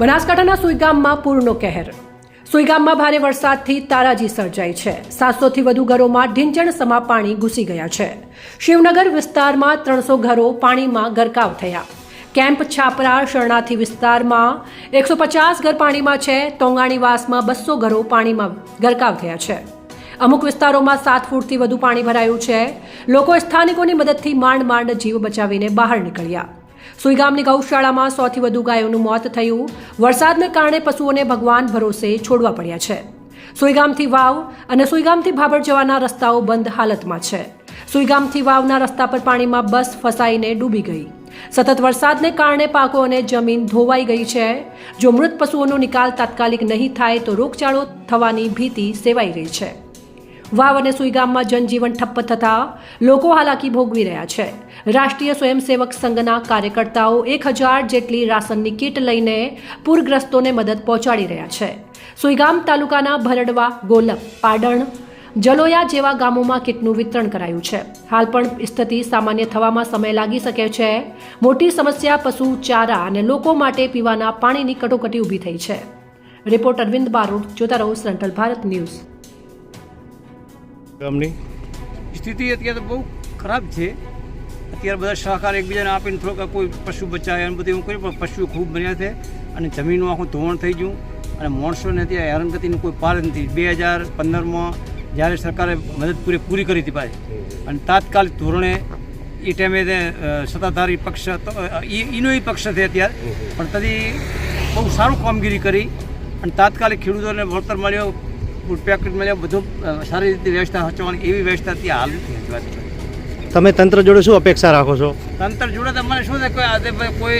બનાસકાંઠાના સુઈગામમાં પૂરનો કહેર. સુઈગામમાં ભારે વરસાદથી તારાજી સર્જાઈ છે. સાતસોથી વધુ ઘરોમાં ઢીંચણ સમા પાણી ઘૂસી ગયા છે. શિવનગર વિસ્તારમાં ત્રણસો ઘરો પાણીમાં ગરકાવ થયા. કેમ્પ છાપરા શરણાર્થી વિસ્તારમાં એકસો પચાસ ઘર પાણીમાં છે. તોંગાણીવાસમાં બસો ઘરો પાણીમાં ગરકાવ થયા છે. અમુક વિસ્તારોમાં સાત ફૂટથી વધુ પાણી ભરાયું છે. લોકો સ્થાનિકોની મદદથી માંડ માંડ જીવ બચાવીને બહાર નીકળ્યા. સુઈગામની ગૌશાળામાં સોથી વધુ ગાયોનું મોત થયું. વરસાદને કારણે પશુઓને ભગવાન ભરોસે છોડવા પડ્યા છે. સુઈગામથી વાવ અને સુઈગામથી ભાભર જવાના રસ્તાઓ બંધ હાલતમાં છે. સુઈગામથી વાવના રસ્તા પર પાણીમાં બસ ફસાઈને ડૂબી ગઈ. સતત વરસાદને કારણે પાકો અને જમીન ધોવાઈ ગઈ છે. જો મૃત પશુઓનો નિકાલ તાત્કાલિક નહીં થાય તો રોગચાળો થવાની ભીતિ સેવાઈ રહી છે. વાવ અને સુઈગામમાં જનજીવન ઠપ્પ થતા લોકો હાલાકી ભોગવી રહ્યા છે. રાષ્ટ્રીય સ્વયંસેવક સંઘના કાર્યકર્તાઓ એક હજાર જેટલી રાશનની કીટ લઈને પૂરગ્રસ્તોને મદદ પહોંચાડી રહ્યા છે. સુઈગામ તાલુકાના ભરડવા, ગોલપ, પાડણ, જલોયા જેવા ગામોમાં કીટનું વિતરણ કરાયું છે. હાલ પણ સ્થિતિ સામાન્ય થવામાં સમય લાગી શકે છે. મોટી સમસ્યા, પશુ ચારા અને લોકો માટે પીવાના પાણીની કટોકટી ઊભી થઈ છે. રિપોર્ટ અરવિંદ બારોટ જોતા રહો સેન્ટ્રલ ભારત ન્યૂઝ. ગામની. સ્થિતિ અત્યારે બહુ ખરાબ છે. અત્યારે બધા સહકાર એકબીજાને આપીને થોડોક કોઈ પશુ બચાવે અને બધું એવું કર્યું, પણ પશુઓ ખૂબ બન્યા છે અને જમીનનું આખું ધોવાણ થઈ ગયું અને માણસોને ત્યાં હેરાનગતિનું કોઈ પાર નથી. બે હજાર પંદરમાં જ્યારે સરકારે મદદ પૂરી પૂરી કરી હતી પાછી, અને તાત્કાલિક ધોરણે એ ટાઈમે સત્તાધારી પક્ષ હતો એ ઈ- ઈનો પક્ષ છે અત્યારે. પણ તદી બહુ સારું કામગીરી કરી અને તાત્કાલિક ખેડૂતોને વળતર મળ્યો. ફૂડ પેકેટ મળ્યો બધું સારી રીતે વ્યવસ્થા હચવાની એવી વ્યવસ્થા ત્યાં હાલ નથી હચવાતી તમે તંત્ર જોડે શું અપેક્ષા રાખો છો? તંત્ર જોડે તો મને શું છે કોઈ આજે કોઈ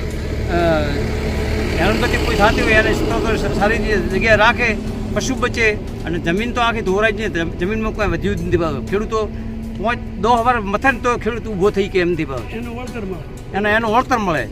હેરાનગતિ કોઈ થતી હોય એને સારી રીતે જગ્યાએ રાખે પશુ બચે અને જમીન તો આખી ધોરાઈ જ નહીં જમીનમાં કોઈ વધ્યું જ નથી ભાવે. ખેડૂતો પાંચ દો હવાર મથે તો ખેડૂત ઊભો થઈ કે એમ નથી મળે. એને એનું વળતર મળે.